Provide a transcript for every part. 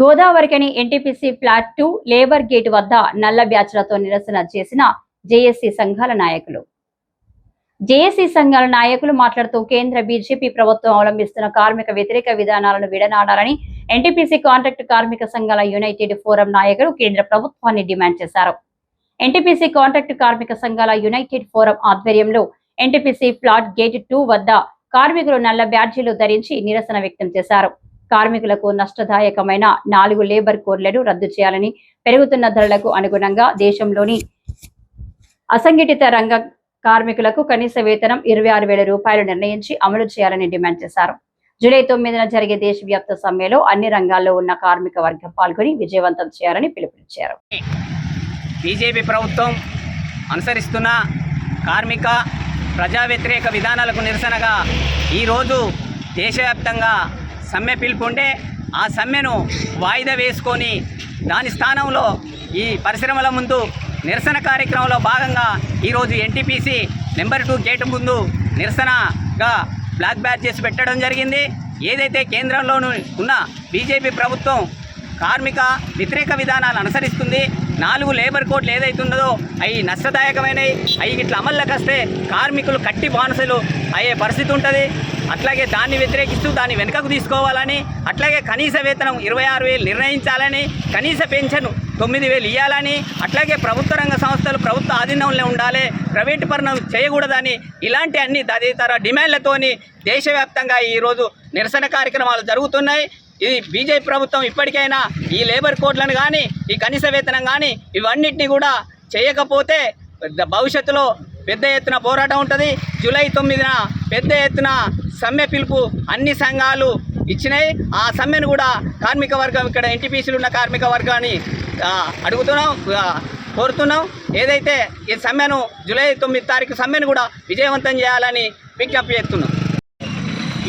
Godavarikhani NTPC plant two labour gate వద్ద నల్ల బ్యాచ్లతో నిరసన చేసిన జేఏసీ సంఘాల నాయకులు. జేఏసీ సంఘాల నాయకులు మాట్లాడుతూ కేంద్ర బీజేపీ ప్రభుత్వం అవలంబిస్తున్న కార్మిక వ్యతిరేక విధానాలను విడనాడాలని ఎన్టీపీసీ కాంట్రాక్ట్ కార్మిక సంఘాల యునైటెడ్ ఫోరం నాయకులు కేంద్ర ప్రభుత్వాన్ని డిమాండ్ చేశారు. ఎన్టీపీసీ కాంట్రాక్ట్ కార్మిక సంఘాల యునైటెడ్ ఫోరం ఆధ్వర్యంలో ఎన్టీపీసీ ఫ్లాట్ గేట్ టూ వద్ద కార్మికులు నల్ల బ్యాడ్జీలు ధరించి నిరసన వ్యక్తం చేశారు. కార్మికులకు నష్టదాయకమైన నాలుగు లేబర్ కోడ్లను రద్దు చేయాలని పెరుగుతున్న ధరలకు అనుగుణంగా దేశంలోని అసంఘటిత రంగ కార్మికులకు కనీస వేతనం ఇరవై ఆరు వేల రూపాయలు నిర్ణయించి అమలు చేయాలని డిమాండ్ చేశారు. జూలై తొమ్మిదిన జరిగే దేశవ్యాప్త సమ్మెలో అన్ని రంగాల్లో ఉన్న కార్మిక వర్గం పాల్గొని విజయవంతం చేయాలని పిలుపునిచ్చారు. బీజేపీ ప్రభుత్వం అనుసరిస్తున్న కార్మిక ప్రజా వ్యతిరేక విధానాలకు నిరసనగా ఈరోజు దేశవ్యాప్తంగా సమ్మె పిలుపుంటే ఆ సమ్మెను వాయిదా వేసుకొని దాని స్థానంలో ఈ పరిశ్రమల ముందు నిరసన కార్యక్రమంలో భాగంగా ఈరోజు ఎన్టీపీసీ నెంబర్ టూ గేటు ముందు నిరసనగా బ్లాక్ బ్యాడ్జెస్ పెట్టడం జరిగింది. ఏదైతే కేంద్రంలోనూ ఉన్న బీజేపీ ప్రభుత్వం కార్మిక వ్యతిరేక విధానాలు అనుసరిస్తుంది నాలుగు లేబర్ కోడ్లు ఏదైతే ఉన్నదో అవి నష్టదాయకమైనవి అవి ఇట్లా అమల్లోకి వస్తే కార్మికులు కట్టి బానిసలు అయ్యే పరిస్థితి ఉంటుంది. అట్లాగే దాన్ని వ్యతిరేకిస్తూ దాన్ని వెనుకకు తీసుకోవాలని అట్లాగే కనీస వేతనం ఇరవై ఆరు వేలు నిర్ణయించాలని కనీస పెన్షన్ తొమ్మిది వేలు ఇవ్వాలని అట్లాగే ప్రభుత్వ రంగ సంస్థలు ప్రభుత్వ ఆధీనంలో ఉండాలి ప్రైవేటు పరణం చేయకూడదని ఇలాంటి అన్ని తదితర డిమాండ్లతోని దేశవ్యాప్తంగా ఈరోజు నిరసన కార్యక్రమాలు జరుగుతున్నాయి. ఈ బీజేపీ ప్రభుత్వం ఇప్పటికైనా ఈ లేబర్ కోడ్లను కానీ ఈ కనీస వేతనం కానీ ఇవన్నిటిని కూడా చేయకపోతే పెద్ద భవిష్యత్తులో పెద్ద ఎత్తున పోరాటం ఉంటుంది. జూలై తొమ్మిదిన పెద్ద ఎత్తున సమ్మె పిలుపు అన్ని సంఘాలు ఇచ్చినాయి. ఆ సమ్మెను కూడా కార్మిక వర్గం ఇక్కడ ఎన్టీపీసీలు ఉన్న కార్మిక వర్గాన్ని అడుగుతున్నాం కోరుతున్నాం. ఏదైతే ఈ సమ్మెను జూలై తొమ్మిది తారీఖు సమ్మెను కూడా విజయవంతం చేయాలని విజ్ఞప్తి చేస్తున్నాం.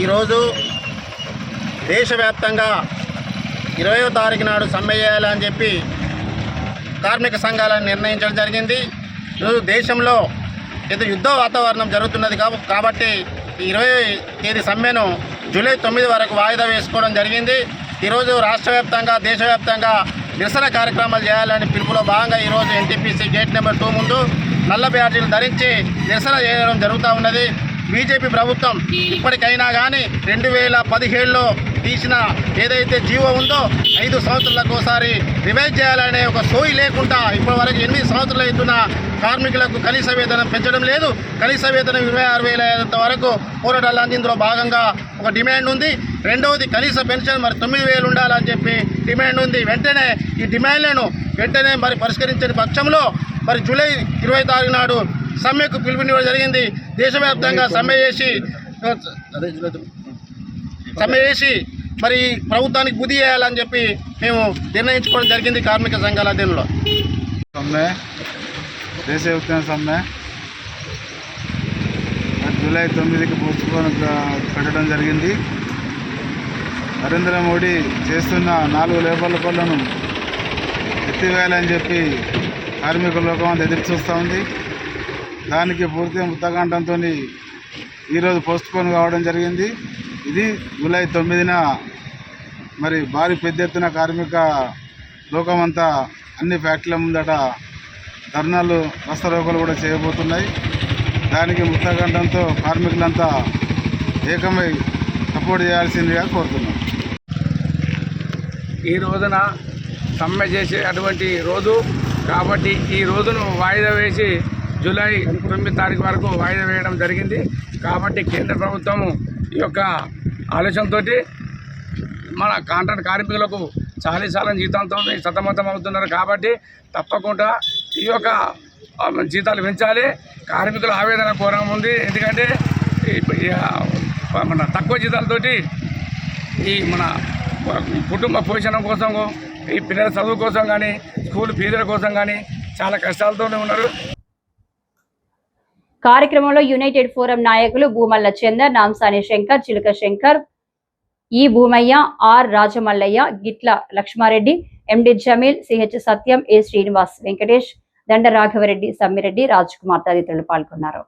ఈరోజు దేశవ్యాప్తంగా ఇరవయో తారీఖు నాడు సమ్మె చేయాలని చెప్పి కార్మిక సంఘాలను నిర్ణయించడం జరిగింది. ఈరోజు దేశంలో పెద్ద యుద్ధ వాతావరణం జరుగుతున్నది కాబట్టి ఇరవై తేదీ సమ్మెను జూలై తొమ్మిది వరకు వాయిదా వేసుకోవడం జరిగింది. ఈరోజు రాష్ట్ర వ్యాప్తంగా దేశవ్యాప్తంగా నిరసన కార్యక్రమాలు చేయాలని పిలుపులో భాగంగా ఈరోజు ఎన్టీపీసీ గేట్ నెంబర్ టూ ముందు నల్ల బ్యాడ్జీలు ధరించి నిరసన చేయడం జరుగుతూ ఉన్నది. బీజేపీ ప్రభుత్వం ఇప్పటికైనా కానీ రెండు వేల పదిహేడులో తీసిన ఏదైతే జీవో ఉందో ఐదు సంవత్సరాలకు ఒకసారి రివైజ్ చేయాలనే ఒక సోయి లేకుండా ఇప్పటి వరకు ఎనిమిది సంవత్సరాలు అవుతున్న కార్మికులకు కనీస వేతనం పెంచడం లేదు. కనీస వేతనం ఇరవై ఆరు వేల వరకు పోరాటాలు అందిందులో భాగంగా ఒక డిమాండ్ ఉంది. రెండవది కనీస పెన్షన్ మరి తొమ్మిది వేలు ఉండాలని చెప్పి డిమాండ్ ఉంది. వెంటనే ఈ డిమాండ్లను వెంటనే మరి పరిష్కరించని పక్షంలో మరి జూలై ఇరవై తారీఖు నాడు సమ్మెకు పిలుపునివ్వడం జరిగింది. దేశవ్యాప్తంగా సమ్మె చేసి సమ్మె చేసి మరి ప్రభుత్వానికి బుద్ధి చేయాలని చెప్పి మేము నిర్ణయించుకోవడం జరిగింది కార్మిక సంఘాల అధ్యయనంలో సమ్మె దేశవ్యాప్తంగా సమ్మె. జూలై తొమ్మిదికి పోస్ట్పోన్ పెట్టడం జరిగింది. నరేంద్ర మోడీ చేస్తున్న నాలుగు లేబర్ల పనులను ఎత్తివేయాలని చెప్పి కార్మిక లోకం అంతా ఎదురు చూస్తూ ఉంది. దానికి పూర్తిగా ముత్తకాండంతో ఈరోజు పోస్ట్పోన్ కావడం జరిగింది. ఇది జూలై తొమ్మిదిన మరి భారీ పెద్ద ఎత్తున కార్మిక లోకమంతా అన్ని ఫ్యాక్టరీల ముందట ధర్నాలు రస్తరోకలు కూడా చేయబోతున్నాయి. దానికి ముత్తగండంతో కార్మికులంతా ఏకమై సపోర్ట్ చేయాల్సిందిగా కోరుతున్నాం. ఈ రోజున సమ్మె చేసే అటువంటి రోజు కాబట్టి ఈ రోజును వాయిదా వేసి జూలై తొమ్మిది తారీఖు వరకు వాయిదా వేయడం జరిగింది. కాబట్టి కేంద్ర ప్రభుత్వము ఈ యొక్క ఆలోచనతో మన కాంట్రాక్ట్ కార్మికులకు చాలా జీతంతో సతమతం అవుతున్నారు. కాబట్టి తప్పకుండా ఈ యొక్క జీతాలు పెంచాలి. కార్మికుల ఆవేదన కోరం ఉంది. ఎందుకంటే మన తక్కువ జీతాలతోటి ఈ మన కుటుంబ పోషణ కోసం ఈ పిల్లల చదువు కోసం కానీ స్కూల్ ఫీజుల కోసం కానీ చాలా కష్టాలతోనే ఉన్నారు. కార్యక్రమంలో యునైటెడ్ ఫోరం నాయకులు భూమల్ల చందర్ నాంసాని శంకర్ చిలుక శంకర్ ఈ Bhumaiah R Rajamallaiah Gitla Laxmareddy MD Jameel CH Satyam A Srinivas Venkatesh Danda Raghavareddy Sammireddy Raj Kumar తదితరులు పాల్గొన్నారు.